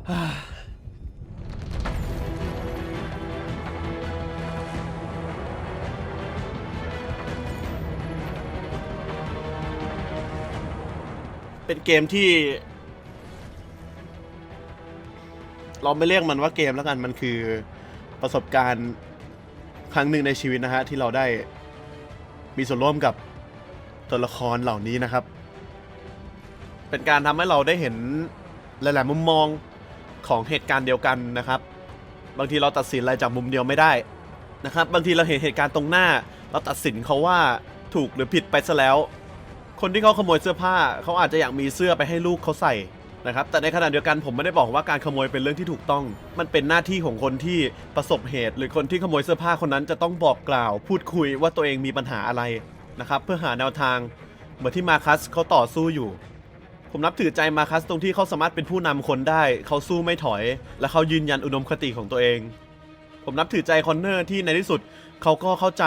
เป็นเกมที่ เราไม่เรียกมันว่าเกมแล้วกันมันคือประสบการณ์ครั้งหนึ่งในชีวิตนะฮะที่เราได้มีส่วนร่วมกับตัวละครเหล่านี้นะครับ เป็นการทำให้เราได้เห็นหลาย ๆ มุมมอง ของเหตุการณ์เดียวกันนะครับ บางทีเราตัดสินอะไรจากมุมเดียวไม่ได้นะครับ บางทีเราเห็นเหตุการณ์ตรงหน้า เราตัดสินเขาว่าถูกหรือผิดไปซะแล้ว คนที่เขาขโมยเสื้อผ้าเขาอาจจะอยากมีเสื้อไปให้ลูกเขาใส่นะครับ แต่ในขณะเดียวกันผมไม่ได้บอกว่าการขโมยเป็นเรื่องที่ถูกต้อง มันเป็นหน้าที่ของคนที่ประสบเหตุ หรือคนที่ขโมยเสื้อผ้าคนนั้นจะต้องบอกกล่าว พูดคุยว่าตัวเองมีปัญหาอะไรนะครับ เพื่อหาแนวทางเหมือนที่มาคัสเขาต่อสู้อยู่ ผมนับถือใจมาคัสตรงที่เขาสามารถเป็นผู้นำคนได้ เขาสู้ไม่ถอย และเขายืนยันอุดมคติของตัวเอง ผมนับถือใจคอนเนอร์ที่ในที่สุด เขาก็เข้าใจ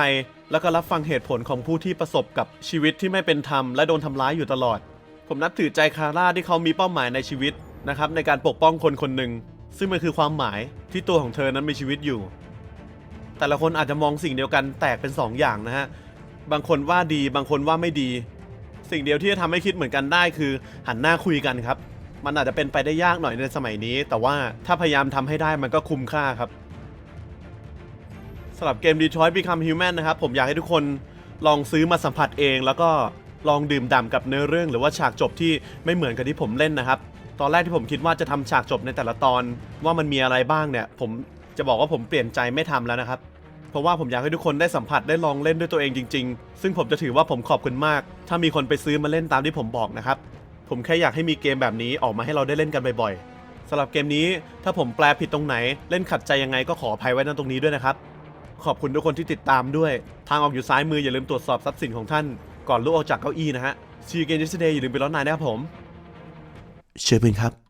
แล้วก็รับฟังเหตุผลของผู้ที่ประสบกับชีวิตที่ไม่เป็นธรรมและโดนทำร้ายอยู่ตลอด ผมนับถือใจคาร่าที่เขามีเป้าหมายในชีวิตนะครับในการปกป้องคนคนหนึ่งซึ่งมันคือความหมายที่ตัวของเธอนั้นมีชีวิตอยู่ แต่ละคนอาจจะมองสิ่งเดียวกันแตกเป็นสองอย่างนะฮะบางคนว่าดีบางคนว่าไม่ดี สิ่งเดียวที่จะทำให้คิดเหมือนกันได้คือ หันหน้าคุยกันครับ มันอาจจะเป็นไปได้ยากหน่อยในสมัยนี้ แต่ว่าถ้าพยายามทำให้ได้มันก็คุ้มค่าครับสำหรับเกม Detroit Become Human นะครับ ผมอยากให้ทุกคนลองซื้อมาสัมผัสเอง แล้วก็ลองดื่มด่ำกับเนื้อเรื่อง หรือว่าฉากจบที่ไม่เหมือนกับที่ผมเล่นนะครับ ตอนแรกที่ผมคิดว่าจะทำฉากจบในแต่ละตอน ว่ามันมีอะไรบ้างเนี่ย ผมจะบอกว่าผมเปลี่ยนใจไม่ทำแล้วนะครับ เพราะว่าผมอยากให้ทุกคนได้สัมผัสได้ลองเล่นด้วยตัวเองจริง ๆ ซึ่งผมจะถือว่าผมขอบคุณมาก ถ้ามีคนไปซื้อมาเล่นตามที่ผมบอกนะครับ ผมแค่อยากให้มีเกมแบบนี้ออกมาให้เราได้เล่นกันบ่อยๆสำหรับเกมนี้ถ้าผมแปลผิดตรงไหน เล่นขัดใจยังไงก็ขออภัยไว้ณตรงนี้ด้วยนะครับ ขอบคุณทุกคนที่ติดตามด้วย ทางออกอยู่ซ้ายมืออย่าลืมตรวจสอบทรัพย์สินของท่าน ก่อนลุกออกจากเก้าอี้นะฮะ See you again yesterday อย่าลืมไปร้อนนายนะครับผม เชิญเป็นครับ